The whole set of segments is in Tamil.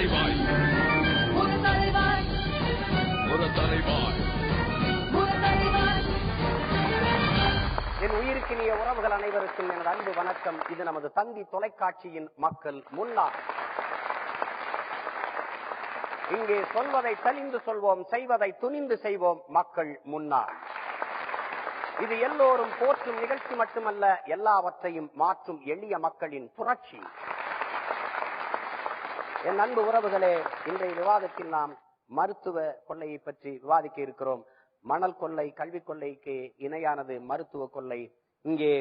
தலைவாய். ஒரு தலைவாய். ஒரு தலைவாய். ஒரு தலைவாய். என் உயிருக்கினிய உறவுகள் அனைவருக்கும் எனது அன்பு வணக்கம். இது நமது தந்தி தொலைக்காட்சியின் மக்கள் முன்னாள் இங்கே சொல்வதை தெளிந்து சொல்வோம் செய்வதை துணிந்து செய்வோம் மக்கள் முன்னாள் இது எல்லோரும் போற்றும் நிகழ்ச்சி மட்டுமல்ல எல்லாவற்றையும் மாற்றும் எளிய மக்களின் புரட்சி. என் அன்பு உறவுகளே இன்றைய விவாதத்தில் நாம் மருத்துவ கொள்ளையை பற்றி விவாதிக்க இருக்கிறோம். மணல் கொள்ளை கல்வி கொள்ளைக்கு இணையானது மருத்துவ கொள்ளை. இங்கே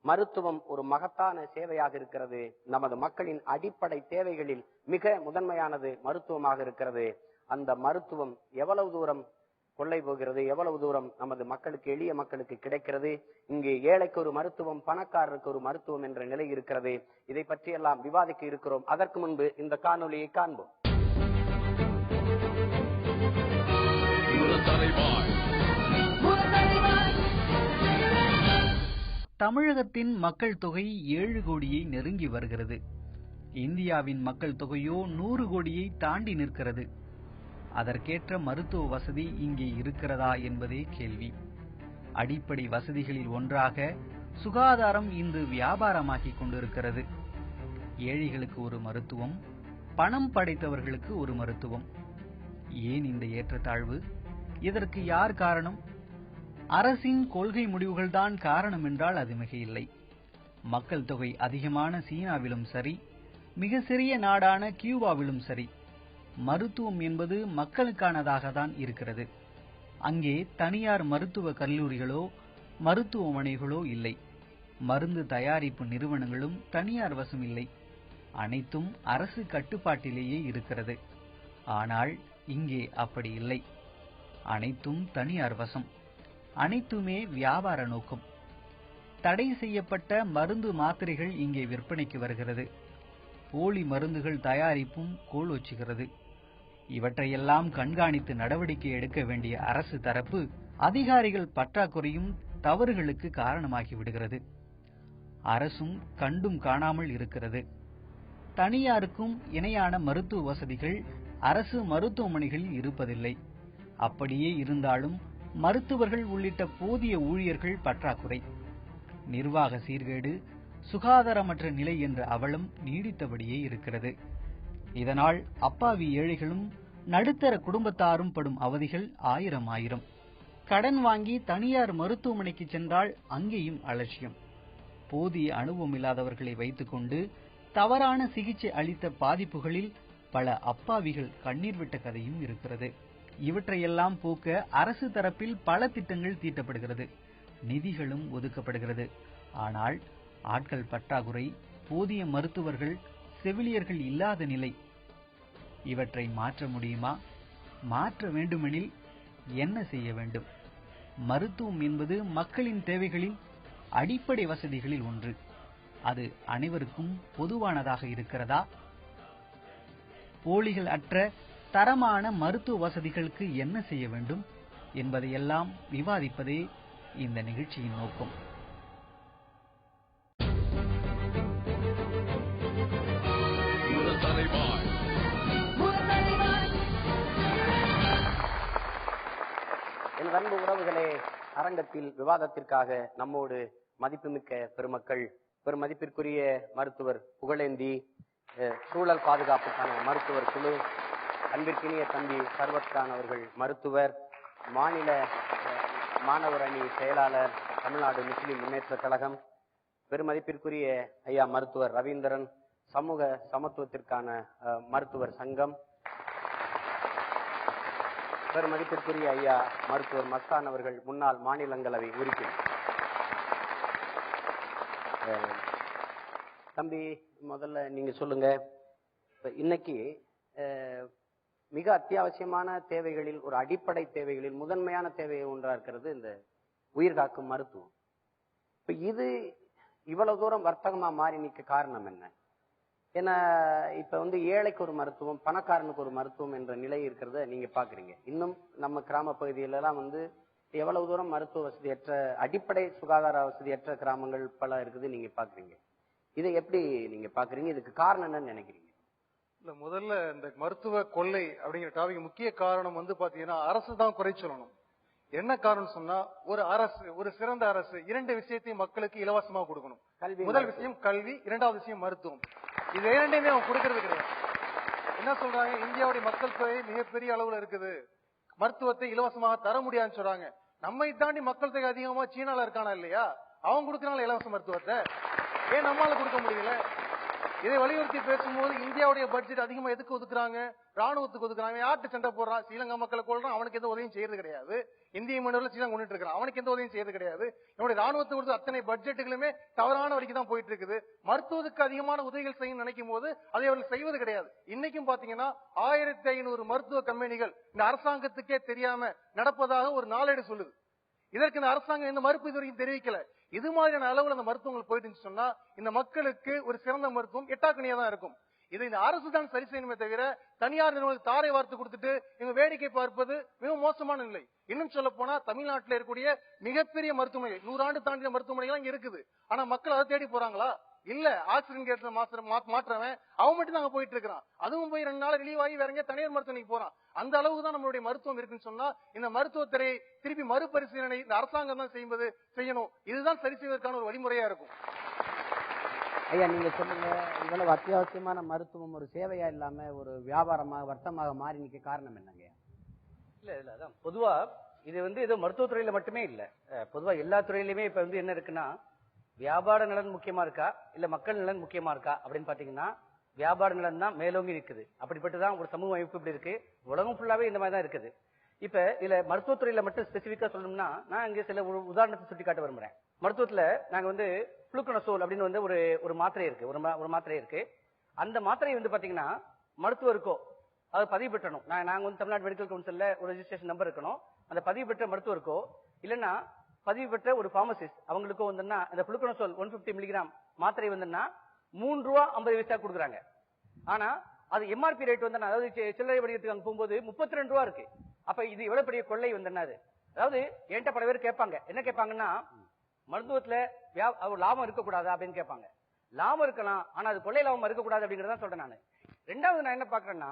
மருத்துவம் ஒரு மகத்தான சேவையாக இருக்கிறது. நமது மக்களின் அடிப்படை தேவைகளில் மிக முதன்மையானது மருத்துவமாக இருக்கிறது. அந்த மருத்துவம் எவ்வளவு தூரம் கொள்ளை போகிறது எவ்வளவு தூரம் நமது மக்களுக்கு எளிய மக்களுக்கு கிடைக்கிறது இங்கே ஏழைக்கு ஒரு மருத்துவம் பணக்காரருக்கு ஒரு மருத்துவம் என்ற நிலை இருக்கிறது. இதை பற்றி எல்லாம் விவாதிக்க இருக்கிறோம். அதற்கு முன்பு இந்த காணொளியை காண்போம். தமிழகத்தின் மக்கள் தொகை ஏழு கோடியை நெருங்கி வருகிறது. இந்தியாவின் மக்கள் தொகையோ நூறு கோடியை தாண்டி நிற்கிறது. அதற்கேற்ற மருத்துவ வசதி இங்கே இருக்கிறதா என்பதே கேள்வி. அடிப்படை வசதிகளில் ஒன்றாக சுகாதாரம் இன்று வியாபாரமாகிக் கொண்டிருக்கிறது. ஏழைகளுக்கு ஒரு மருத்துவம் பணம் படைத்தவர்களுக்கு ஒரு மருத்துவம். ஏன் இந்த ஏற்றத்தாழ்வு? இதற்கு யார் காரணம்? அரசின் கொள்கை முடிவுகள்தான் காரணம் என்றால் அது மிக இல்லை மக்கள் தொகை அதிகமான சீனாவிலும் சரி மிக சிறிய நாடான கியூபாவிலும் சரி மருத்துவம் என்பது மக்களுக்கானதாக தான் இருக்கிறது. அங்கே தனியார் மருத்துவ கல்லூரிகளோ மருத்துவமனைகளோ இல்லை. மருந்து தயாரிப்பு நிறுவனங்களும் தனியார் வசம் இல்லை. அனைத்தும் அரசு கட்டுப்பாட்டிலேயே இருக்கிறது. ஆனால் இங்கே அப்படி இல்லை. அனைத்தும் தனியார் வசம். அனைத்துமே வியாபார நோக்கம். தடை செய்யப்பட்ட மருந்து மாத்திரைகள் இங்கே விற்பனைக்கு வருகிறது. போலி மருந்துகள் தயாரிப்பும் கோலோச்சுகிறது இவற்றையெல்லாம் கண்காணித்து நடவடிக்கை எடுக்க வேண்டிய அரசு தரப்பு அதிகாரிகள் பற்றாக்குறையும் தவறுகளுக்கு காரணமாகி விடுகிறது. அரசும் கண்டும் காணாமல் இருக்கிறது. தனியாருக்கும் இணையான மருத்துவ வசதிகள் அரசு மருத்துவமனைகளில் இருப்பதில்லை. அப்படியே இருந்தாலும் மருத்துவர்கள் உள்ளிட்ட போதிய ஊழியர்கள் பற்றாக்குறை. நிர்வாக சீர்கேடு சுகாதாரமற்ற நிலை என்ற அவலம் நீடித்தபடியே இருக்கிறது. இதனால் அப்பாவி ஏழைகளும் நடுத்தர குடும்பத்தாரும் படும் அவதிகள் ஆயிரம் ஆயிரம். கடன் வாங்கி தனியார் மருத்துவமனைக்கு சென்றால் அங்கேயும் அலட்சியம். போதிய அனுபவம் இல்லாதவர்களை வைத்துக்கொண்டு தவறான சிகிச்சை அளித்த பாதிப்புகளில் பல அப்பாவிகள் கண்ணீர் விட்ட கதையும் இருக்கிறது. இவற்றையெல்லாம் போக்க அரசு தரப்பில் பல திட்டங்கள் தீட்டப்படுகிறது. நிதிகளும் ஒதுக்கப்படுகிறது. ஆனால் ஆட்கள் பற்றாக்குறை போதிய மருத்துவர்கள் செவிலியர்கள் இல்லாத நிலை இவற்றை மாற்ற முடியுமா? மாற்ற வேண்டுமெனில் என்ன செய்ய வேண்டும்? மருத்துவம் என்பது மக்களின் தேவைகளில் அடிப்படை வசதிகளில் ஒன்று. அது அனைவருக்கும் பொதுவானதாக இருக்கிறதா? போலிகள் அற்ற தரமான மருத்துவ வசதிகளுக்கு என்ன செய்ய வேண்டும் என்பதையெல்லாம் விவாதிப்பதே இந்த நிகழ்ச்சியின் நோக்கம். என் அன்பு உறவுகளே அரங்கத்தில் விவாதத்திற்காக நம்மோடு மதிப்புமிக்க பெருமக்கள் பெருமதிப்பிற்குரிய மருத்துவர் புகழேந்தி சூழல் பாதுகாப்புக்கான மருத்துவர் குழு அன்பிற்கினிய தம்பி சர்வத்கான் அவர்கள் மருத்துவர் மாநில மாணவர் அணி செயலாளர் தமிழ்நாடு முஸ்லிம் முன்னேற்ற கழகம் பெருமதிப்பிற்குரிய ஐயா மருத்துவர் ரவீந்திரன் சமூக சமத்துவத்திற்கான மருத்துவர் சங்கம் பெருமதிப்பிற்குரிய ஐயா மருத்துவர் மஸ்தான் அவர்கள் முன்னாள் மாநிலங்களவை உறுப்பினர். தம்பி முதல்ல நீங்க சொல்லுங்க. இன்னைக்கு மிக அத்தியாவசியமான தேவைகளில் ஒரு அடிப்படை தேவைகளில் முதன்மையான தேவை ஒன்றா இருக்கிறது இந்த உயிர் காக்கும் மருத்துவம். இப்ப இது இவ்வளவு தூரம் வர்த்தகமா மாறி நிற்க காரணம் என்ன? ஏன்னா இப்ப வந்து ஏழைக்கு ஒரு மருத்துவம் பணக்காரனுக்கு ஒரு மருத்துவம் என்ற நிலை இருக்கிறத நீங்க பாக்குறீங்க. இன்னும் நம்ம கிராம பகுதியில எல்லாம் வந்து எவ்வளவு தூரம் மருத்துவ வசதியற்ற அடிப்படை சுகாதார வசதியற்ற கிராமங்கள் பல இருக்குது நீங்க பாக்குறீங்க. இதை எப்படி நீங்க பாக்குறீங்க? இதுக்கு காரணம் என்னன்னு நினைக்கிறீங்க? இல்ல முதல்ல இந்த மருத்துவ கொள்ளை அப்படிங்கிற டாபிக் முக்கிய காரணம் வந்து பாத்தீங்கன்னா அரசு தான் குறை சொல்லணும். என்ன காரணம் சொன்னா ஒரு அரசு ஒரு சிறந்த அரசு இரண்டு விஷயத்தையும் மக்களுக்கு இலவசமா கொடுக்கணும். முதல் விஷயம் கல்வி இரண்டாவது விஷயம் மருத்துவம். இது இரண்டையுமே அவங்க கொடுக்கறது கிடையாது. என்ன சொல்றாங்க? இந்தியாவுடைய மக்கள் தொகை மிகப்பெரிய அளவுல இருக்குது. மருத்துவத்தை இலவசமாக தர முடியாதுன்னு சொல்றாங்க. நம்மை தாண்டி மக்கள் தொகை அதிகமா சீனால இருக்கானா இல்லையா? அவங்க கொடுக்கறாங்களா இலவச மருத்துவத்தை. ஏன் நம்மால கொடுக்க முடியல? இதை வலியுறுத்தி பேசும்போது இந்தியாவுடைய பட்ஜெட் அதிகமா எதுக்கு ஒதுக்குறாங்க? ராணுவத்துக்கு ஒதுக்குறாங்க. யார்கிட்ட சண்டை போடுறான் ஸ்ரீலங்கா மக்களை கொள்றான் அவனுக்கு எந்த உதவியும் செய்யறது கிடையாது. இந்திய மன்னர்கள் ஸ்ரீலங்கா கொண்டுட்டு இருக்கான் அவனுக்கு எந்த உதவியும் செய்யறது கிடையாது. நம்முடைய ராணுவத்துக்கு கொடுத்த அத்தனை பட்ஜெட்டுகளுமே தவறான வரைக்கும் தான் போயிட்டு இருக்குது. மருத்துவத்துக்கு அதிகமான உதவிகள் செய்யும் நினைக்கும் போது அதை அவர்கள் செய்வது கிடையாது. இன்னைக்கும் பாத்தீங்கன்னா ஆயிரத்தி ஐநூறு மருத்துவ கம்பெனிகள் இந்த அரசாங்கத்துக்கே தெரியாம நடப்பதாக ஒரு நாளேடு சொல்லுது. இதற்கு இந்த அரசாங்கம் எந்த மறுப்பு இது வரைக்கும் தெரிவிக்கல. இது மாதிரியான அளவுல அந்த மருத்துவங்கள் போயிட்டு சொன்னா இந்த மக்களுக்கு ஒரு சிறந்த மருத்துவம் எட்டாக்கணியா தான் இருக்கும். இதை இந்த அரசு தான் சரி செய்யணுமே தவிர தனியார் நிறுவனத்துக்கு தாரை வார்த்து கொடுத்துட்டு இவங்க வேடிக்கை பார்ப்பது மிக மோசமான நிலை. இன்னும் சொல்ல போனா தமிழ்நாட்டில் இருக்கக்கூடிய மிகப்பெரிய மருத்துவமனை நூறாண்டு தாண்டிய மருத்துவமனைகள் இருக்குது. ஆனா மக்கள் அதை தேடி போறாங்களா? இல்ல ஆக்சிஜன் கேட்ல மாற்றவன் அவன் மட்டும் அங்க போயிட்டு இருக்கிறான். அதுவும் போய் ரெண்டு நாள் ரிலீவ் ஆகி வேற தனியார் மருத்துவமனைக்கு போறான். அந்த அளவுக்கு தான் நம்மளுடைய மருத்துவம் இருக்குன்னு சொன்னா இந்த மருத்துவத்துறையை திருப்பி மறுபரிசீலனை இந்த அரசாங்கம் தான் செய்வது செய்யணும். இதுதான் சரி செய்வதற்கான ஒரு வழிமுறையா இருக்கும். ஐயா நீங்க சொல்லுங்க இவ்வளவு அத்தியாவசியமான மருத்துவம் ஒரு சேவையா இல்லாம ஒரு வியாபாரமாக வர்த்தமாக மாறி நிக்க காரணம் என்னங்க இல்ல இல்ல அதான். பொதுவா இது வந்து ஏதோ மருத்துவத்துறையில மட்டுமே இல்ல. பொதுவா எல்லா துறையிலுமே இப்ப வந்து என்ன இருக்குன்னா வியாபார நலன் முக்கியமா இருக்கா? இல்ல மக்கள் நலன் முக்கியமா இருக்கா? அப்படின்னு பாத்தீங்கன்னா வியாபார நலன் தான் மேலோங்கி இருக்குது அப்படிப்பட்டுதான் ஒரு சமூக அமைப்பு இப்படி இருக்கு. உலகம் ஃபுல்லாவே இந்த மாதிரி தான் இருக்குது. இப்ப இதுல மருத்துவத்துறையில மட்டும் ஸ்பெசிபிக்கா சொல்லணும்னா நான் இங்க சில ஒரு உதாரணத்தை சுட்டி காட்ட விரும்புறேன். மருத்துவத்துல நாங்க வந்து புளுக்கனசோல் அப்படின்னு வந்து ஒரு ஒரு மாத்திரை இருக்கு. ஒரு மா- ஒரு மாத்திரை இருக்கு. அந்த மாத்திரை வந்து பாத்தீங்கன்னா மருத்துவருக்கோ அதை பதிவு பெற்றணும். நான் நாங்க வந்து தமிழ்நாடு மெடிக்கல் கவுன்சில்ல ஒரு ரெஜிஸ்ட்ரேஷன் நம்பர் இருக்கணும். அந்த பதிவு பெற்ற மருத்துவருக்கோ இல்லைன்னா பதிவு பெற்ற ஒரு பார்மசிஸ்ட் அவங்களுக்கும் வந்துன்னா இந்த புளுக்கனசோல் ஒன் பிப்டி மில்லிகிராம் மாத்திரை வந்துன்னா மூணு ரூபா ஐம்பது பைசா கொடுக்குறாங்க. ஆனா அது எம்ஆர்பி ரேட் வந்து அதாவது சில்லறை வணிகத்துக்கு அங்க போகும்போது முப்பத்தி ரெண்டு ரூபா இருக்கு. அப்ப இது எவ்வளவு பெரிய கொள்ளை வந்துன்னா அது அதாவது என்கிட்ட பல பேர் கேட்பாங்க. என்ன கேட்பாங்கன்னா மருத்துவத்துல ஒரு லாபம் இருக்கக்கூடாதா அப்படின்னு கேட்பாங்க. லாபம் இருக்கலாம் ஆனா அது கொள்ளை லாபம் இருக்கக்கூடாது அப்படிங்கறத சொல்றேன் நான். ரெண்டாவது நான் என்ன பாக்குறேன்னா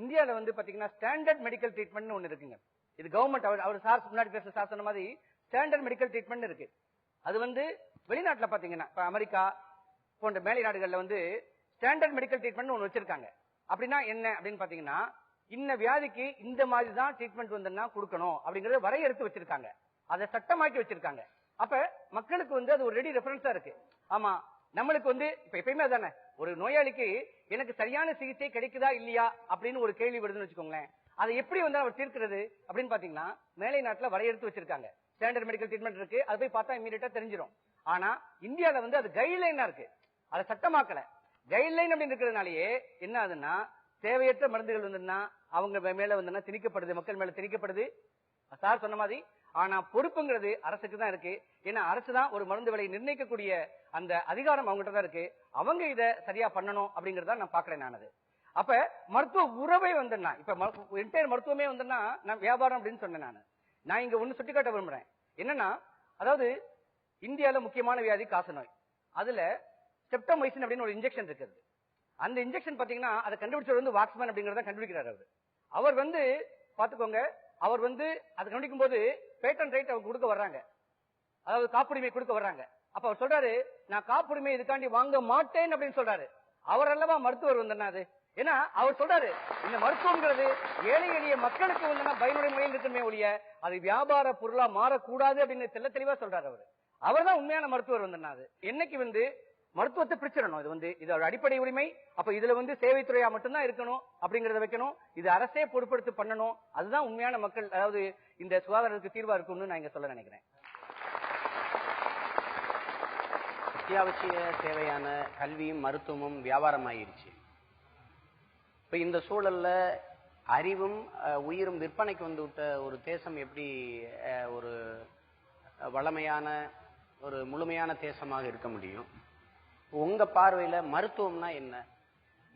இந்தியாவில வந்து பாத்தீங்கன்னா ஸ்டாண்டர்ட் மெடிக்கல் ட்ரீட்மெண்ட் ஒன்னு இருக்குங்க. இது கவர்மெண்ட் அவர் அவர் சார் முன்னாடி பேசுற சார் சொன்ன மாதிரி ஸ்டாண்டர்ட் மெடிக்கல் ட்ரீட்மெண்ட் இருக்கு. அது வந்து வெளிநாட்டுல பார்த்தீங்கன்னா இப்போ அமெரிக்கா போன்ற மேலை நாடுகள்ல வந்து ஸ்டாண்டர்ட் மெடிக்கல் ட்ரீட்மெண்ட் ஒன்னு வச்சிருக்காங்க. அப்படின்னா என்ன அப்படின்னு பார்த்தீங்கன்னா இந்த வியாதிக்கு இந்த மாதிரி தான் ட்ரீட்மெண்ட் வந்துன்னா கொடுக்கணும் அப்படிங்கறத வரையறுத்து வச்சிருக்காங்க. அதை சட்டமாக்கி வச்சிருக்காங்க. அப்ப மக்களுக்கு வந்து அது ஒரு ரெடி ரெஃபரன்ஸா இருக்கு. ஆமா நம்மளுக்கு வந்து இப்ப எப்பயுமே அதானே ஒரு நோயாளிக்கு எனக்கு சரியான சிகிச்சை கிடைக்குதா இல்லையா அப்படின்னு ஒரு கேள்வி வருதுன்னு வச்சுக்கோங்களேன். அதை எப்படி வந்து அவர் தீர்க்கிறது அப்படின்னு பாத்தீங்கன்னா மேலை நாட்டுல வரையறுத்து வச்சிருக்காங்க. ஸ்டாண்டர்ட் மெடிக்கல் ட்ரீட்மெண்ட் இருக்கு. அது போய் பார்த்தா இமீடியட்டா தெரிஞ்சிடும் ஆனா இந்தியாவில வந்து அது கைட்லைனா இருக்கு. அதை சட்டமாக்கல. கைட்லைன் அப்படின்னு இருக்கிறதுனாலயே என்ன ஆகுதுன்னா தேவையற்ற மருந்துகள் வந்துன்னா அவங்க மேல வந்துன்னா திணிக்கப்படுது மக்கள் மேல திணிக்கப்படுது. சார் சொன்ன மாதிரி ஆனா பொறுப்புங்கிறது அரசுக்கு தான் இருக்கு. ஏன்னா அரசு தான் ஒரு மருந்து விலையை நிர்ணயிக்கக்கூடிய அந்த அதிகாரம் அவங்ககிட்ட தான் இருக்கு. அவங்க இத சரியா பண்ணணும் அப்படிங்கறத நான் பாக்குறேன் நான் அது. அப்ப மருத்துவ உறவை வந்துன்னா இப்ப என்டையர் மருத்துவமே வந்துன்னா நான் வியாபாரம் அப்படின்னு சொன்னேன் நான். நான் இங்க ஒண்ணு சுட்டிக்காட்ட விரும்புறேன். என்னன்னா அதாவது இந்தியால முக்கியமான வியாதி காசநோய். அதுல செப்டமைசின் அப்படின்னு ஒரு இன்ஜெக்ஷன் இருக்குது. அந்த இன்ஜெக்ஷன் பாத்தீங்கன்னா அதை கண்டுபிடிச்சவர் வந்து வாக்ஸ்மேன் அப்படிங்கறத கண்டுபிடிக்கிறார் அவர். அவர் வந்து பாத்துக்கோங்க அவர் வந்து அதை கண்டுபிடிக்கும் போது பேட்டன் ரைட் அவர் கொடுக்க வர்றாங்க. அதாவது காப்புரிமை கொடுக்க வர்றாங்க. அப்ப அவர் சொல்றாரு நான் காப்புரிமை இதுக்காண்டி வாங்க மாட்டேன் அப்படின்னு சொல்றாரு. அவர் அல்லவா மருத்துவர் வந்தனா அது? ஏன்னா அவர் சொல்றாரு இந்த மருத்துவங்கிறது ஏழை எளிய மக்களுக்கு வந்து பயனுடைய முறையில் இருக்குமே ஒழிய அது வியாபார பொருளா மாறக்கூடாது அப்படின்னு தெல்ல தெளிவா சொல்றாரு அவர். அவர் தான் உண்மையான மருத்துவர் வந்து என்னைக்கு வந்து மருத்துவத்தை பிரிச்சிடணும். இது வந்து இதோட அடிப்படை உரிமை. அப்ப இதுல வந்து சேவைத்துறையா மட்டும்தான் இருக்கணும் அப்படிங்கறத வைக்கணும். இது அரசே பொருட்படுத்தி பண்ணணும். அதுதான் உண்மையான மக்கள் அதாவது இந்த சுகாதாரத்துக்கு தீர்வா இருக்கும்னு நான் இங்க சொல்ல நினைக்கிறேன். அத்தியாவசிய தேவையான கல்வியும் மருத்துவமும் வியாபாரமாயிருச்சு. இப்ப இந்த சூழல்ல அறிவும் உயிரும் விற்பனைக்கு வந்து விட்ட ஒரு தேசம் எப்படி ஒரு வளமையான ஒரு முழுமையான தேசமாக இருக்க முடியும்? உங்க பார்வையில மருத்துவம்னா என்ன?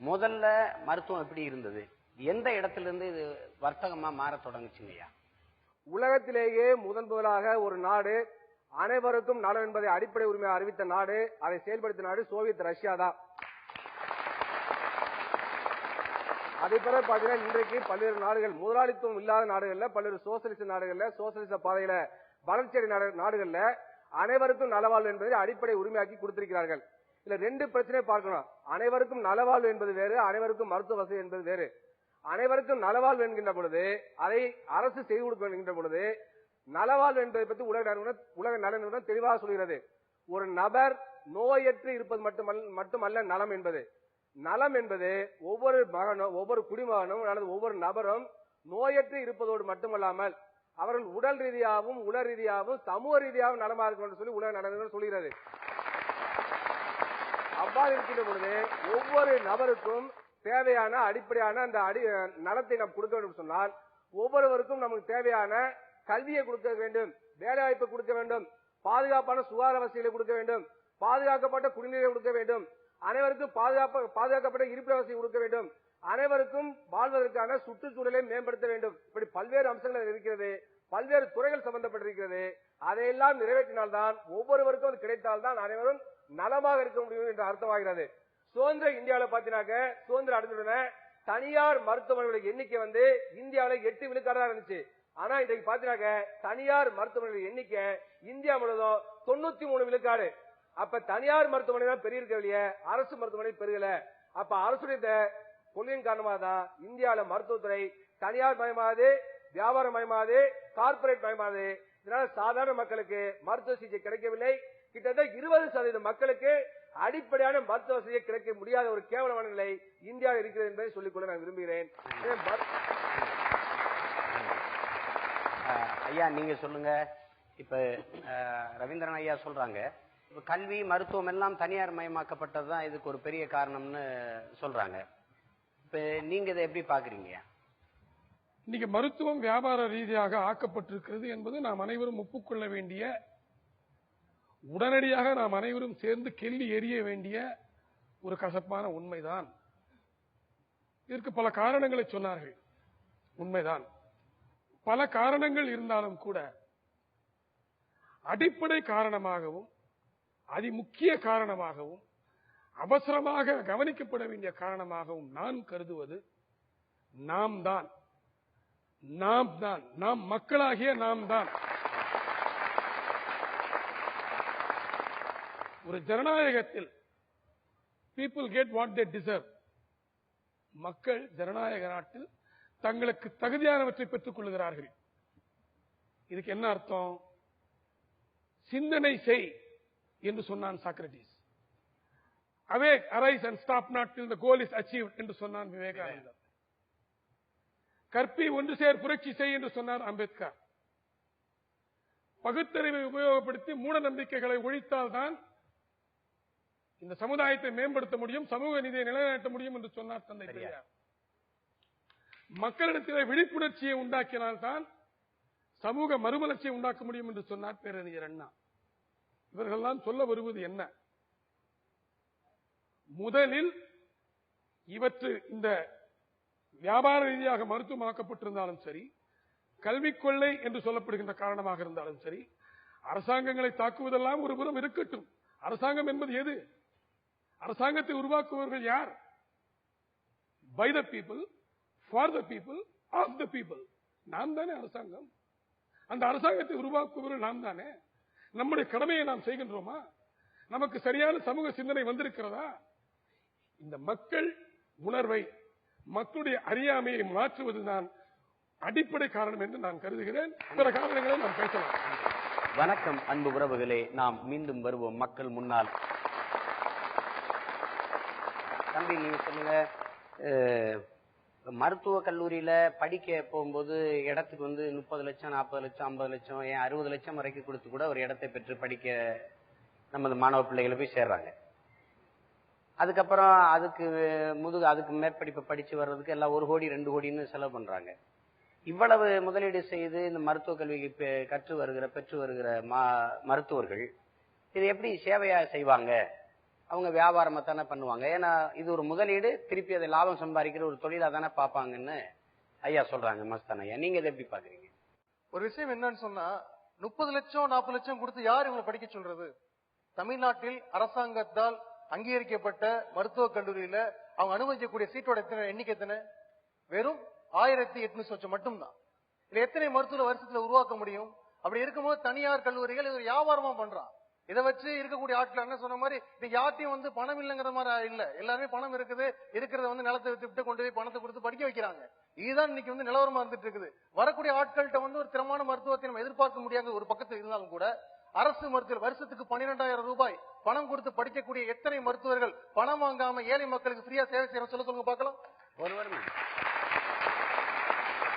முதல்ல மருத்துவம் எப்படி இருந்தது? எந்த இடத்துல இருந்து இது வர்த்தகமா மாற தொடங்குச்சுங்கய்யா உலகத்திலேயே முதன் முதலாக ஒரு நாடு அனைவருக்கும் நலம் என்பதை அடிப்படை உரிமையை அறிவித்த நாடு அதை செயல்படுத்திய நாடு சோவியத் ரஷ்யா தான். அதே பிறகு பாத்தீங்கன்னா இன்றைக்கு பல்வேறு நாடுகள் முதலாளித்துவம் இல்லாத நாடுகள்ல பல்வேறு சோசியலிச நாடுகள்ல சோசியலிச பாதையில வளர்ச்சி நாடுகள்ல அனைவருக்கும் நலவாழ்வு என்பதை அடிப்படை உரிமையாக்கி கொடுத்திருக்கிறார்கள். இல்ல ரெண்டு பிரச்சனையை பார்க்கணும். அனைவருக்கும் நலவாழ்வு என்பது வேறு அனைவருக்கும் மருத்துவ வசதி என்பது வேறு. அனைவருக்கும் நலவாழ்வு என்கின்ற பொழுது அதை அரசு செய்து கொடுக்க என்கின்ற பொழுது நலவாழ்வு என்பதை பற்றி உலக நிறுவனம் உலக நல நிறுவனம் தெளிவாக சொல்கிறது. ஒரு நபர் நோயற்று இருப்பது மட்டுமல்ல மட்டுமல்ல நலம் என்பது. நலம் என்பது ஒவ்வொரு மகனும் ஒவ்வொரு குடிமகனும் அல்லது ஒவ்வொரு நபரும் நோயற்று இருப்பதோடு மட்டுமல்லாமல் அவர்கள் உடல் ரீதியாகவும் உள ரீதியாகவும் சமூக ரீதியாகவும் நலமா இருக்கணும் என்று சொல்லி உலக நல சொல்கிறது. அவ்வாறு இருக்கின்ற பொழுது ஒவ்வொரு நபருக்கும் தேவையான அடிப்படையான அந்த அடி நலத்தை நாம் கொடுக்க வேண்டும் சொன்னால் ஒவ்வொருவருக்கும் நமக்கு தேவையான கல்வியை கொடுக்க வேண்டும் வேலை வாய்ப்பை கொடுக்க வேண்டும் பாதுகாப்பான சுகாதார வசதிகளை கொடுக்க வேண்டும் பாதுகாக்கப்பட்ட குடிநீரை கொடுக்க வேண்டும் அனைவருக்கும் பாதுகாப்பு பாதுகாக்கப்பட்ட இருப்பிட வசதி கொடுக்க வேண்டும். அனைவருக்கும் வாழ்வதற்கான சுற்றுச்சூழலை மேம்படுத்த வேண்டும். இப்படி பல்வேறு அம்சங்கள் இருக்கிறது. பல்வேறு துறைகள் சம்பந்தப்பட்டிருக்கிறது. அதையெல்லாம் நிறைவேற்றினால்தான் ஒவ்வொருவருக்கும் அது கிடைத்தால்தான் அனைவரும் நலமாக இருக்க முடியும் என்று அர்த்தமாகிறது. சுதந்திர இந்தியாவில் பாத்தீங்கன்னாக்க சுதந்திரம் அடைஞ்சுடனே தனியார் மருத்துவமனைகளுடைய எண்ணிக்கை வந்து இந்தியாவில் எட்டு விழுக்காடு தான் இருந்துச்சு. ஆனா இன்றைக்கு பாத்தீங்கன்னாக்க தனியார் மருத்துவமனைகளுடைய எண்ணிக்கை இந்தியா முழுவதும் தொண்ணூத்தி மூணு விழுக்காடு. அப்ப தனியார் மருத்துவமனை தான் பெரிய இருக்க அரசு மருத்துவமனை பெருகல அப்ப அரசுடைய கொள்கையின் காரணமாக தான் இந்தியாவில மருத்துவத்துறை தனியார் மயமாது வியாபார மயமாது கார்ப்பரேட் மயமாது. இதனால சாதாரண மக்களுக்கு மருத்துவ சிகிச்சை கிடைக்கவில்லை. கிட்டத்தட்ட இருபது சதவீத மக்களுக்கு அடிப்படையான மருத்துவ வசதியை கிடைக்க முடியாத ஒரு கேவலமான நிலை இந்தியாவில் இருக்கிறது என்பதை சொல்லிக்கொள்ள நான் விரும்புகிறேன். ஐயா நீங்க சொல்லுங்க. இப்ப ரவீந்திரன் ஐயா சொல்றாங்க. இப்ப கல்வி மருத்துவம் எல்லாம் தனியார் மயமாக்கப்பட்டதுதான் இதுக்கு ஒரு பெரிய காரணம்னு சொல்றாங்க. இப்ப நீங்க இதை எப்படி பாக்குறீங்க? இன்னைக்கு மருத்துவம் வியாபார ரீதியாக ஆக்கப்பட்டிருக்கிறது என்பது நாம் அனைவரும் ஒப்புக்கொள்ள வேண்டிய உடனடியாக நாம் அனைவரும் சேர்ந்து கெல்லி எறிய வேண்டிய ஒரு கசப்பான உண்மைதான். இதற்கு பல காரணங்களை சொன்னார்கள். உண்மைதான். பல காரணங்கள் இருந்தாலும் கூட அடிப்படை காரணமாகவும் அதிமுக்கிய காரணமாகவும் அவசரமாக கவனிக்கப்பட வேண்டிய காரணமாகவும் நான் கருதுவது நாம் தான் நாம் தான் நாம் மக்களாகிய நாம் தான் ஒரு ஜனநாயகத்தில் people get what they deserve மக்கள் ஜனநாயக நாட்டில் தங்களுக்கு தகுதியானவற்றை பெற்றுக் கொள்கிறார்கள். இதுக்கு என்ன அர்த்தம்? சிந்தனை செய். என்று சொன்னான் Socrates awake arise and stop not the goal is achieved என்று சொன்னான் விவேகானந்தர். கற்பி ஒன்று சேர் புரட்சி செய் என்று சொன்னார் அம்பேத்கர். பகுத்தறிவை உபயோகப்படுத்தி மூட நம்பிக்கைகளை ஒழித்தால்தான் இந்த சமுதாயத்தை மேம்படுத்த முடியும் சமூக நீதியை நிலைநாட்ட முடியும் என்று சொன்னார் தந்தை பெரியார். மக்களிடத்திலே விழிப்புணர்ச்சியை உண்டாக்கினால்தான் சமூக மறுமலர்ச்சியை உண்டாக்க முடியும் என்று சொன்னார் பேரறிஞர் அண்ணா. இவர்கள்லாம் சொல்ல வருவது என்ன? முதலில் இவற்று இந்த வியாபார ரீதியாக மருத்துவமாக்கப்பட்டிருந்தாலும் சரி கல்வி கொள்ளை என்று சொல்லப்படுகின்ற காரணமாக இருந்தாலும் சரி அரசாங்கங்களை தாக்குவதெல்லாம் ஒரு புறம் இருக்கட்டும். அரசாங்கம் என்பது எது? அரசாங்கத்தை உருவாக்குபவர்கள் யார்? By the people for the people of the people நாம் தானே அரசாங்கம். அந்த அரசாங்கத்தை உருவாக்குபவர்கள் நாம் தானே. நம்முடைய கடமையை நாம் செய்கின்றோமா? நமக்கு சரியான சமூக சிந்தனை வந்திருக்கிறதா? இந்த மக்கள் உணர்வை மக்களுடைய அறியாமையை மாற்றுவதுதான் அடிப்படை காரணம் என்று நான் கருதுகிறேன். பிற காரணங்களை நாம் பேசலாம். வணக்கம் அன்பு உறவுகளே. நாம் மீண்டும் வருவோம் மக்கள் முன்னால். தம்பி நீங்க சொல்லுங்க அஹ், மருத்துவ கல்லூரியில படிக்க போகும்போது இடத்துக்கு வந்து முப்பது லட்சம் நாற்பது லட்சம் ஐம்பது லட்சம் ஏன் அறுபது லட்சம் வரைக்கும் கொடுத்து கூட ஒரு இடத்தை பெற்று படிக்க நமது மாணவ பிள்ளைகளை போய் சேர்றாங்க. அதுக்கப்புறம் அதுக்கு முதுகு அதுக்கு மேற்படிப்பு படிச்சு வர்றதுக்கு எல்லாம் ஒரு கோடி ரெண்டு கோடின்னு செலவு பண்றாங்க. இவ்வளவு முதலீடு செய்து இந்த மருத்துவ கல்விக்கு பெ- கற்று வருகிற பெற்று வருகிற மா- மருத்துவர்கள் இது எப்படி சேவையா செய்வாங்க? அவங்க வியாபாரமா தானே பண்ணுவாங்க. ஏன்னா இது ஒரு முதலீடு திருப்பி அதை லாபம் சம்பாதிக்கிற ஒரு தொழிலா தானே பார்ப்பாங்கன்னு ஐயா சொல்றாங்க மஸ்தான் ஐயா. நீங்க இதை எப்படி பாக்குறீங்க ஒரு விஷயம் என்னன்னு சொன்னா முப்பது லட்சம் நாற்பது லட்சம் கொடுத்து யார் இவங்களை படிக்க சொல்றது? தமிழ்நாட்டில் அரசாங்கத்தால் அங்கீகரிக்கப்பட்ட மருத்துவக் கல்லூரியில அவங்க அனுமதிக்கக்கூடிய சீட்டோட எத்தனை எண்ணிக்கை எத்தனை? வெறும் ஆயிரத்தி எட்நூறு லட்சம் மட்டும்தான். இதுல எத்தனை மருத்துவ வருஷத்துல உருவாக்க முடியும்? அப்படி இருக்கும்போது தனியார் கல்லூரிகள் இது வியாபாரமா பண்றான். இதை வச்சு இருக்கக்கூடிய ஆட்கள் என்ன சொன்ன மாதிரி இது யார்ட்டையும் வந்து பணம் இல்லைங்கிற மாதிரி இல்ல. எல்லாருமே பணம் இருக்குது. இருக்கிறத வந்து நிலத்தை விட்டு கொண்டு போய் பணத்தை கொடுத்து படிக்க வைக்கிறாங்க. இதுதான் இன்னைக்கு வந்து நிலவரமா இருந்துட்டு இருக்குது. வரக்கூடிய ஆட்கள்கிட்ட வந்து ஒரு திறமான மருத்துவத்தை நம்ம எதிர்பார்க்க முடியாத ஒரு பக்கத்தில் இருந்தாலும் கூட அரசு மருத்துவர் வருஷத்துக்கு பன்னிரெண்டாயிரம் ரூபாய் பணம் கொடுத்து படிக்கக்கூடிய எத்தனை மருத்துவர்கள் பணம் வாங்காம ஏழை மக்களுக்கு ஃப்ரீயா சேவை செய்யறோம் சொல்ல சொல்லுங்க பாக்கலாம் ஒருவரும்.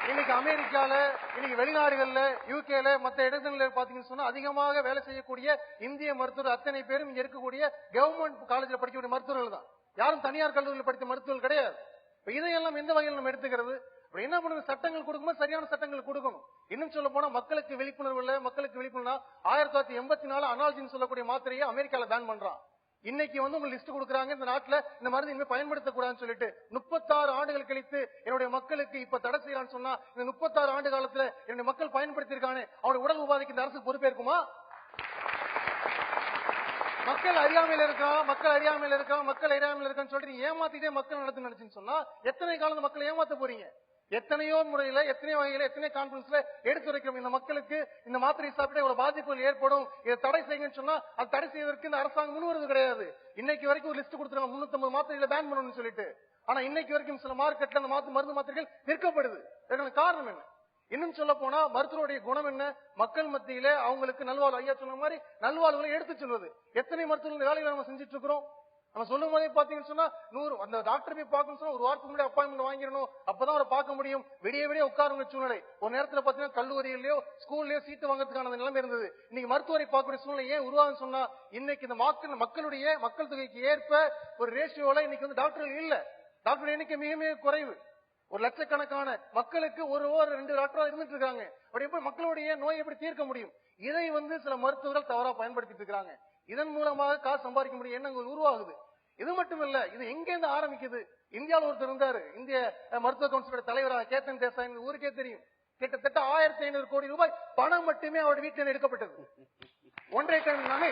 இன்னைக்கு அமெரிக்கால இன்னைக்கு வெளிநாடுகள்ல யூகேல மத்த இடங்கள்ல பாத்தீங்கன்னு சொன்னா அதிகமாக வேலை செய்யக்கூடிய இந்திய மருத்துவர் அத்தனை பேரும் இங்க இருக்கக்கூடிய கவர்மெண்ட் காலேஜ்ல படிக்கக்கூடிய மருத்துவர்கள் தான். யாரும் தனியார் கல்லூரியில் படித்த மருத்துவர்கள் கிடையாது. இதையெல்லாம் எந்த வகையில் நம்ம எடுத்துக்கிறது? என்ன பண்ணுங்க சட்டங்கள் கொடுக்கும்போது சரியான சட்டங்கள் கொடுக்கணும். இன்னும் சொல்ல போனா மக்களுக்கு விழிப்புணர்வு இல்ல. மக்களுக்கு விழிப்புணர்வு ஆயிரத்தி தொள்ளாயிரத்தி எண்பத்தி நாலு அனாலஜின்னு சொல்லக்கூடிய மாத்திரையை அமெரிக்கால பேன் பண்றான். இன்னைக்கு வந்து உங்களுக்கு லிஸ்ட் கொடுக்குறாங்க இந்த நாட்டுல இந்த மருந்து இனிமே பயன்படுத்தக்கூடாதுன்னு சொல்லிட்டு முப்பத்தாறு ஆண்டுகள் கழித்து என்னுடைய மக்களுக்கு இப்ப தடை செய்யலாம்னு சொன்னா இந்த முப்பத்தாறு ஆண்டு காலத்துல என்னுடைய மக்கள் பயன்படுத்தியிருக்கானே அவருடைய உடல் உபாதைக்கு இந்த அரசு பொறுப்பேற்குமா? மக்கள் அறியாமையில இருக்கான் மக்கள் அறியாமையில இருக்கான் மக்கள் அறியாமையில இருக்கான்னு சொல்லிட்டு ஏமாத்திட்டே மக்கள் நடத்து நினைச்சுன்னு சொன்னா எத்தனை காலம் மக்களை ஏமாத்த போறீங்க? எத்தனையோ முறையில எத்தனையோ வகையில எத்தனை கான்பரன்ஸ்ல எடுத்துரைக்கிறோம் இந்த மக்களுக்கு இந்த மாத்திரை சாப்பிட்டு இவ்வளவு பாதிப்புகள் ஏற்படும் இதை தடை செய்யுங்கன்னு சொன்னா அது தடை செய்வதற்கு இந்த அரசாங்கம் முன்வருது கிடையாது. இன்னைக்கு வரைக்கும் ஒரு லிஸ்ட் கொடுத்துருக்காங்க முன்னூத்தி மாத்திரைகளை பேன் பண்ணணும்னு சொல்லிட்டு. ஆனா இன்னைக்கு வரைக்கும் சில மார்க்கெட்ல அந்த மாத்து மருந்து மாத்திரைகள் விற்கப்படுது. இதற்கான காரணம் என்ன? இன்னும் சொல்ல போனா மருத்துவருடைய குணம் என்ன? மக்கள் மத்தியில அவங்களுக்கு நல்வாழ்வு ஐயா சொன்ன மாதிரி நல்வாழ்வுகளை எடுத்து சொல்வது. எத்தனை மருத்துவர்கள் வேலைகளை நம்ம செஞ்சுட்டு இருக்கிறோம்? நம்ம சொல்லும் போதே பாத்தீங்கன்னு சொன்னா நூறு அந்த டாக்டர் போய் பார்க்கணும் சொன்னா ஒரு வாரத்துக்கு முன்னாடி அப்பாயின்மெண்ட் வாங்கிடணும். அப்பதான் அவரை பார்க்க முடியும். விடிய விடிய உட்காருங்க சூழ்நிலை. ஒரு நேரத்துல பாத்தீங்கன்னா கல்லூரியிலயோ ஸ்கூல்லயோ சீட்டு வாங்குறதுக்கான அந்த நிலைமை இருந்தது. இன்னைக்கு மருத்துவரை பார்க்கக்கூடிய சூழ்நிலை ஏன் உருவாகுன்னு சொன்னா இன்னைக்கு இந்த மக்கள் மக்களுடைய மக்கள் தொகைக்கு ஏற்ப ஒரு ரேஷியோல இன்னைக்கு வந்து டாக்டர்கள் இல்ல. டாக்டர் எண்ணிக்கை மிக மிக குறைவு. ஒரு லட்சக்கணக்கான மக்களுக்கு ஒரு ஓர் ரெண்டு டாக்டரா இருந்துட்டு இருக்காங்க. அப்படி எப்படி மக்களுடைய நோயை எப்படி தீர்க்க முடியும்? இதை வந்து சில மருத்துவர்கள் தவறா பயன்படுத்திட்டு இருக்காங்க இதன் மூலமாக காசு சம்பாதிக்க முடியும். எண்ணங்கள் உருவாகுது? இது மட்டும் இல்ல இது எங்க இருந்து ஆரம்பிக்குது? இந்தியாவில் ஒருத்தர் இருந்தாரு. இந்திய மருத்துவ கவுன்சிலோட தலைவராக கேத்தன் தேசாய் ஊருக்கே தெரியும். கிட்டத்தட்ட ஆயிரத்தி ஐநூறு கோடி ரூபாய் பணம் மட்டுமே அவருடைய வீட்டில் எடுக்கப்பட்டது. ஒன்றரை டன் நகை.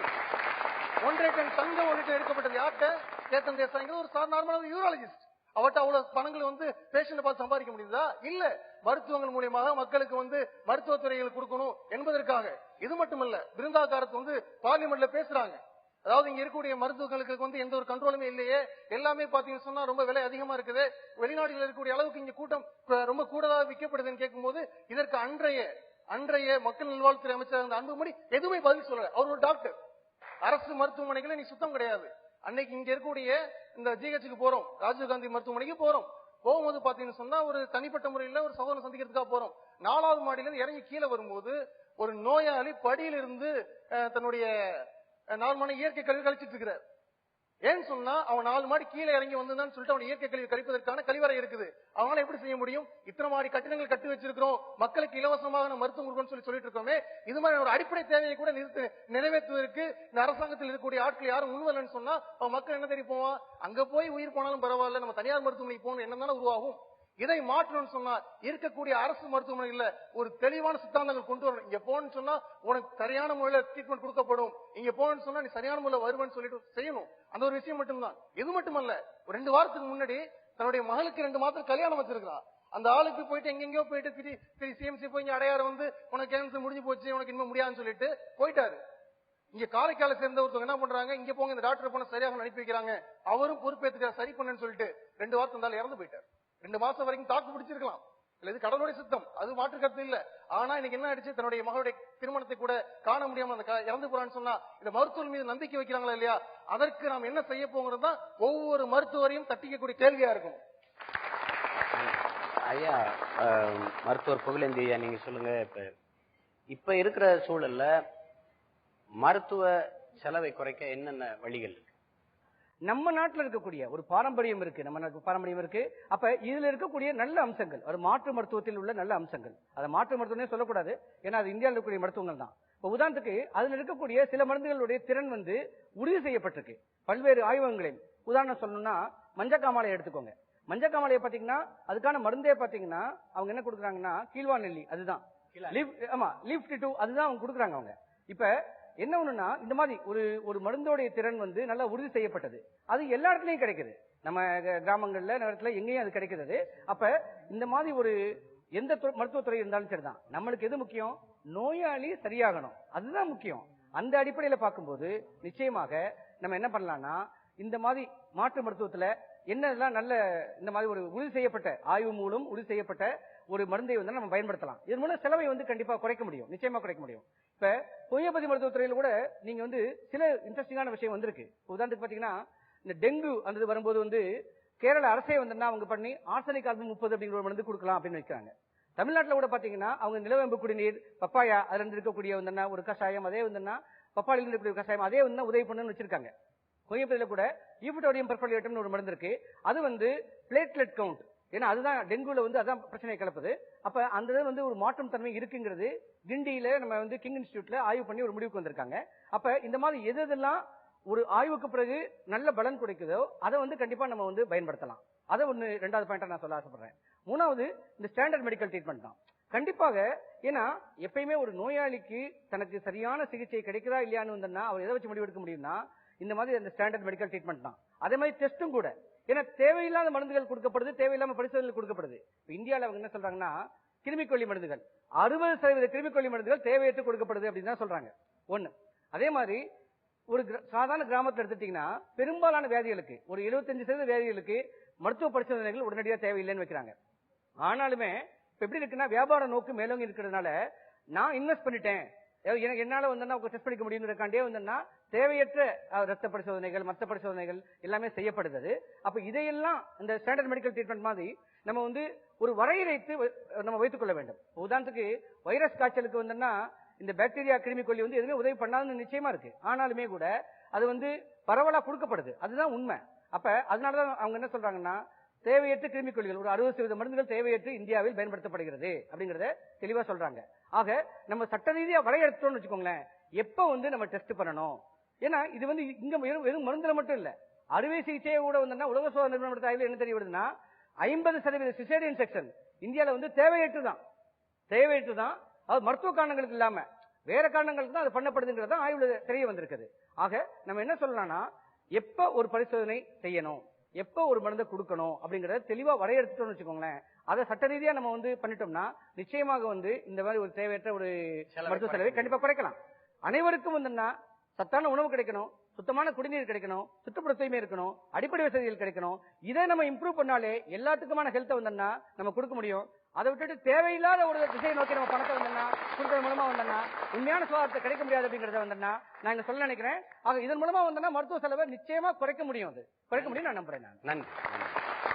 ஒன்றரை டன் தங்கம் உள்ளிட்ட எடுக்கப்பட்டது. யார்கிட்ட? கேத்தன் தேசாய்ங்கிற ஒரு சாதாரண யூராலஜிஸ்ட் அவர்கிட்ட அவ்வளவு பணங்கள் வந்து பேஷண்ட் பார்த்து சம்பாதிக்க முடியுதா? இல்ல. மருத்துவங்கள் மூலியமாக மக்களுக்கு வந்து மருத்துவத்துறைகள் கொடுக்கணும் என்பதற்காக. இது மட்டுமல்ல விருந்தாக்காரத்து வந்து பார்லிமெண்ட்ல பேசுறாங்க. அதாவது இங்க இருக்கக்கூடிய மருத்துவர்களுக்கு வந்து எந்த ஒரு கண்ட்ரோலுமே இல்லையே. எல்லாமே பாத்தீங்கன்னு சொன்னா ரொம்ப விலை அதிகமா இருக்குது. வெளிநாடுகளில் இருக்கக்கூடிய அளவுக்கு இங்க கூட்டம் ரொம்ப கூடுதலாக விற்கப்படுதுன்னு கேட்கும்போது இதற்கு அன்றைய அன்றைய மக்கள் நல்வாழ்வுத்துறை அமைச்சர் அந்த அன்புமணி எதுவுமே பதில் சொல்லல. அவர் ஒரு டாக்டர் அரசு மருத்துவமனைகளை நீ சுத்தம் கிடையாது. அன்னைக்கு இங்க இருக்கக்கூடிய இந்த ஜிஹெச்சுக்கு போறோம். ராஜீவ்காந்தி மருத்துவமனைக்கு போறோம். போகும்போது பாத்தீங்கன்னு சொன்னா ஒரு தனிப்பட்ட முறையில ஒரு சகோதரன் சந்திக்கிறதுக்காக போறோம். நாலாவது மாடியில இருந்து இறங்கி கீழே வரும்போது ஒரு நோயாளி படியிலிருந்து அஹ், தன்னுடைய நார்மலான இயற்கை கழிவு கழிச்சிட்டு இருக்கிறார். ஏன்னு சொன்னா அவன் நாலு மாடி கீழே இறங்கி வந்தான்னு சொல்லிட்டு அவன் இயற்கை கழிவு கழிப்பதற்கான கழிவறை இருக்குது. அவனால எப்படி செய்ய முடியும்? இத்தனை மாடி கட்டிடங்கள் கட்டி வச்சிருக்கிறோம். மக்களுக்கு இலவசமாக நம்ம மருத்துவம் கொடுக்கணும்னு சொல்லி சொல்லிட்டு இருக்கோமே. இது மாதிரி ஒரு அடிப்படை தேவையை கூட நிறுத்து நிறைவேற்றுவதற்கு இந்த அரசாங்கத்தில் இருக்கக்கூடிய ஆட்கள் யாரும் முன்வரலன்னு சொன்னா அவன் மக்கள் என்ன தெரியும் போவான் அங்க போய் உயிர் போனாலும் பரவாயில்ல நம்ம தனியார் மருத்துவமனைக்கு போகணும் என்ன தானே உருவாகும்? இதை மாற்றணும்னு சொன்னா இருக்கக்கூடிய அரசு மருத்துவமனைகள்ல ஒரு தெளிவான சித்தாந்தங்கள் கொண்டு வரணும். இங்க போன்னு சொன்னா உனக்கு சரியான முறையில ட்ரீட்மெண்ட் கொடுக்கப்படும். இங்க போன்னு சொன்னா நீ சரியான முறையில வருவேன்னு சொல்லிட்டு செய்யணும். அந்த ஒரு விஷயம் மட்டும்தான். இது மட்டுமல்ல ஒரு ரெண்டு வாரத்துக்கு முன்னாடி தன்னுடைய மகளுக்கு ரெண்டு மாதம் கல்யாணம் வச்சிருக்கான் அந்த ஆளுக்கு போயிட்டு எங்கெங்கயோ போயிட்டு திரி திரி சிஎம்சி போய் இங்க அடையாறு வந்து உனக்கு கேன்சர் முடிஞ்சு போச்சு உனக்கு இனிமே முடியாதுன்னு சொல்லிட்டு போயிட்டாரு. இங்க காரைக்கால சேர்ந்த ஒருத்தவங்க என்ன பண்றாங்க? இங்க போங்க இந்த டாக்டர் போன சரியாக அனுப்பி வைக்கிறாங்க. அவரும் பொறுப்பேற்றுக்க சரி பண்ணுன்னு சொல்லிட்டு ரெண்டு வாரத்துக்கு இருந்தாலும் இறந்து போயிட்டார். ரெண்டு மாசம் வரைக்கும் தாக்கு பிடிச்சிருக்கலாம். இல்ல இது கடவுளுடைய சித்தம். அது மாற்று கருத்து இல்ல. ஆனா இன்னைக்கு என்ன ஆயிடுச்சு? தன்னுடைய மகளுடைய திருமணத்தை கூட காண முடியாம அந்த க- இறந்து போறான்னு சொன்னா இந்த மருத்துவர் மீது நம்பிக்கை வைக்கிறாங்களா இல்லையா? அதற்கு நாம் என்ன செய்ய போங்கிறது தான் ஒவ்வொரு மருத்துவரையும் தட்டிக்கக்கூடிய கேள்வியா இருக்கும். ஐயா அஹ், மருத்துவர் புகழேந்தி ஐயா நீங்க சொல்லுங்க இப்ப இப்ப இருக்கிற சூழல்ல மருத்துவ செலவை குறைக்க என்னென்ன வழிகள் இருக்கு? நம்ம நாட்டுல இருக்கக்கூடிய ஒரு பாரம்பரியம் இருக்கு. நம்ம நாட்டு பாரம்பரியம் இருக்கு. அப்ப இதுல இருக்கக்கூடிய நல்ல அம்சங்கள் ஒரு மாற்று மருத்துவத்தில் உள்ள நல்ல அம்சங்கள். அதை மாற்று மருத்துவமே சொல்லக்கூடாது. ஏன்னா அது இந்தியாவில் இருக்கக்கூடிய மருத்துவங்கள் தான். இப்ப உதாரணத்துக்கு அதுல இருக்கக்கூடிய சில மருந்துகளுடைய திறன் வந்து உறுதி செய்யப்பட்டிருக்கு. பல்வேறு ஆய்வகங்களில். உதாரணம் சொல்லணும்னா மஞ்சக்காமாலை எடுத்துக்கோங்க. மஞ்சக்காமாலையை பாத்தீங்கன்னா அதுக்கான மருந்தே பாத்தீங்கன்னா அவங்க என்ன கொடுக்குறாங்கன்னா கீழ்வா நெல்லி அதுதான். ஆமா லிஃப்ட் டூ அதுதான் அவங்க கொடுக்குறாங்க அவங்க. இப்ப என்ன ஒண்ணுன்னா இந்த மாதிரி ஒரு ஒரு மருந்தோடைய திறன் வந்து நல்லா உறுதி செய்யப்பட்டது. அது எல்லா இடத்துலயும் கிடைக்குது. நம்ம கிராமங்கள்ல நகரத்துல எங்கேயும் அது கிடைக்கிறது அப்ப இந்த மாதிரி ஒரு எந்த மருத்துவத்துறை இருந்தாலும் சரிதான். நம்மளுக்கு எது முக்கியம்? நோயாளி சரியாகணும். அதுதான் முக்கியம். அந்த அடிப்படையில பார்க்கும்போது நிச்சயமாக நம்ம என்ன பண்ணலாம்னா இந்த மாதிரி மாற்று மருத்துவத்துல என்னெல்லாம் நல்ல இந்த மாதிரி ஒரு உறுதி செய்யப்பட்ட ஆய்வு மூலம் உறுதி செய்யப்பட்ட ஒரு மருந்தை வந்து நம்ம பயன்படுத்தலாம். இதன் மூலம் செலவை வந்து கண்டிப்பா குறைக்க முடியும். நிச்சயமா குறைக்க முடியும். இப்ப ஹோமியோபதி மருத்துவத்துறையில கூட நீங்க வந்து சில இன்ட்ரெஸ்டிங்கான விஷயம் வந்திருக்கு. உதாரணத்துக்கு பாத்தீங்கன்னா இந்த டெங்கு அந்த வரும்போது வந்து கேரள அரசே வந்து அவங்க பண்ணி ஆர்சனிக் ஆல்பம் முப்பது அப்படிங்கிற ஒரு மருந்து கொடுக்கலாம் அப்படின்னு வைக்கிறாங்க. தமிழ்நாட்டில் கூட பாத்தீங்கன்னா அவங்க நிலவேம்பு குடிநீர் பப்பாயா அதுல இருந்து இருக்கக்கூடிய வந்து ஒரு கஷாயம் அதே வந்து பப்பாளியில் இருக்கக்கூடிய கஷாயம் அதே வந்து உதவி பண்ணுன்னு வச்சிருக்காங்க. ஹோமியோபதியில கூட ஈஃபுட்டோடியம் பெர்ஃபோலியேட்டம்னு ஒரு மருந்து இருக்கு. அது வந்து பிளேட்லெட் கவுண்ட் ஏன்னா அதுதான் டெங்குல வந்து அதான் பிரச்சனையை கிளப்புது. அப்ப அந்த இது வந்து ஒரு மாற்றம் தன்மை இருக்குங்கிறது கிண்டியில நம்ம வந்து கிங் இன்ஸ்டியூட்ல ஆய்வு பண்ணி ஒரு முடிவுக்கு வந்திருக்காங்க. அப்ப இந்த மாதிரி எது எதெல்லாம் ஒரு ஆய்வுக்கு பிறகு நல்ல பலன் கிடைக்குதோ அதை வந்து கண்டிப்பா நம்ம வந்து பயன்படுத்தலாம். அதை ஒண்ணு ரெண்டாவது பாயிண்டா நான் சொல்ல ஆசைப்படுறேன். மூணாவது இந்த ஸ்டாண்டர்ட் மெடிக்கல் ட்ரீட்மெண்ட் தான். கண்டிப்பாக ஏன்னா எப்பயுமே ஒரு நோயாளிக்கு தனக்கு சரியான சிகிச்சை கிடைக்குதா இல்லையான்னு வந்தா அவர் எதை வச்சு முடிவெடுக்க முடியும்னா இந்த மாதிரி அந்த ஸ்டாண்டர்ட் மெடிக்கல் ட்ரீட்மெண்ட் தான். அதே மாதிரி டெஸ்ட்டும் கூட. ஏன்னா தேவையில்லாத மருந்துகள் கொடுக்கப்படுது தேவையில்லாம பரிசோதனை கொடுக்கப்படுது. இந்தியாவில் அவங்க என்ன சொல்றாங்கன்னா கிருமிக்கொல்லி மருந்துகள். அறுபது சதவீத கிருமிக்கொல்லி மருந்துகள் தேவையற்று கொடுக்கப்படுது அப்படின்னு தான் சொல்றாங்க. ஒண்ணு. அதே மாதிரி ஒரு சாதாரண கிராமத்தில் எடுத்துட்டீங்கன்னா பெரும்பாலான வியாதிகளுக்கு ஒரு 75% சதவீத வியாதிகளுக்கு மருத்துவ பரிசோதனைகள் உடனடியாக தேவையில்லைன்னு வைக்கிறாங்க. ஆனாலுமே இப்ப எப்படி இருக்குன்னா வியாபார நோக்கு மேலோங்கி இருக்கிறதுனால நான் இன்வெஸ்ட் பண்ணிட்டேன் எனக்கு என்னால வந்து டெஸ்ட் பண்ணிக்க முடியுங்கிறக்காண்டே வந்தோம்னா தேவையற்ற ரத்த பரிசோதனைகள் மற்ற பரிசோதனைகள் எல்லாமே செய்யப்படுது அப்ப இதையெல்லாம் இந்த ஸ்டாண்டர்ட் மெடிக்கல் ட்ரீட்மெண்ட் மாதிரி நம்ம வந்து ஒரு வரையறைத்து நம்ம வைத்துக் கொள்ள வேண்டும். உதாரணத்துக்கு வைரஸ் காய்ச்சலுக்கு வந்துன்னா இந்த பாக்டீரியா கிருமி கொல்லி வந்து எதுவுமே உதவி பண்ணாதுன்னு நிச்சயமா இருக்கு. ஆனாலுமே கூட அது வந்து பரவலா கொடுக்கப்படுது. அதுதான் உண்மை. அப்ப அதனாலதான் அவங்க என்ன சொல்றாங்கன்னா தேவையற்ற கிருமிக்கொல்லிகள் ஒரு அறுபது சதவீத மருந்துகள் தேவையற்று இந்தியாவில் பயன்படுத்தப்படுகிறது அப்படிங்கறத தெளிவா சொல்றாங்க. ஆக நம்ம சட்ட ரீதியா வரையறுத்தோம்னு வச்சுக்கோங்களேன் எப்ப வந்து நம்ம டெஸ்ட் பண்ணணும்? ஏன்னா இது வந்து இங்க வெறும் வெறும் மருந்துல மட்டும் இல்ல. அறுவை சிகிச்சையை கூட வந்து உலக சோதனை நிறுவனம் ஆய்வுல என்ன தெரிய வருதுன்னா ஐம்பது சதவீத சிசேரியன் செக்ஷன் இந்தியாவில் வந்து தேவையற்று தான் தேவையற்று தான் அது மருத்துவ காரணங்களுக்கு இல்லாம வேற காரணங்களுக்கு தான் அது பண்ணப்படுதுங்கிறது தான் ஆய்வுல தெரிய வந்திருக்குது. ஆக நம்ம என்ன சொல்லலாம்னா எப்ப ஒரு பரிசோதனை செய்யணும்? எப்ப ஒரு மருந்தை கொடுக்கணும்? அப்படிங்கறத தெளிவா வரையறுத்துட்டோம்னு வச்சுக்கோங்களேன் அதை சட்ட ரீதியா நம்ம வந்து பண்ணிட்டோம்னா நிச்சயமாக வந்து இந்த மாதிரி ஒரு தேவையற்ற ஒரு மருத்துவ செலவை கண்டிப்பா குறைக்கலாம். அனைவருக்கும் வந்துன்னா சத்தான உணவு கிடைக்கணும் சுத்தமான குடிநீர் கிடைக்கணும் சுற்றுப்புற தூய்மை இருக்கணும் அடிப்படை வசதிகள் கிடைக்கணும். இதை நம்ம இம்ப்ரூவ் பண்ணாலே எல்லாத்துக்குமான ஹெல்த்தை வந்தோம்னா நம்ம கொடுக்க முடியும். அதை விட்டுட்டு தேவையில்லாத ஒரு திசையை நோக்கி நம்ம பணத்தை வந்தோம்னா கொடுக்கறது மூலமா வந்தோம்னா உண்மையான சுகாதாரத்தை கிடைக்க முடியாது அப்படிங்கறத வந்தோம்னா நான் இங்க சொல்ல நினைக்கிறேன். ஆக இதன் மூலமா வந்தோம்னா மருத்துவ செலவை நிச்சயமா குறைக்க முடியும் அது. குறைக்க முடியும் நான் நம்புறேன் நான். நன்றி நன்றி.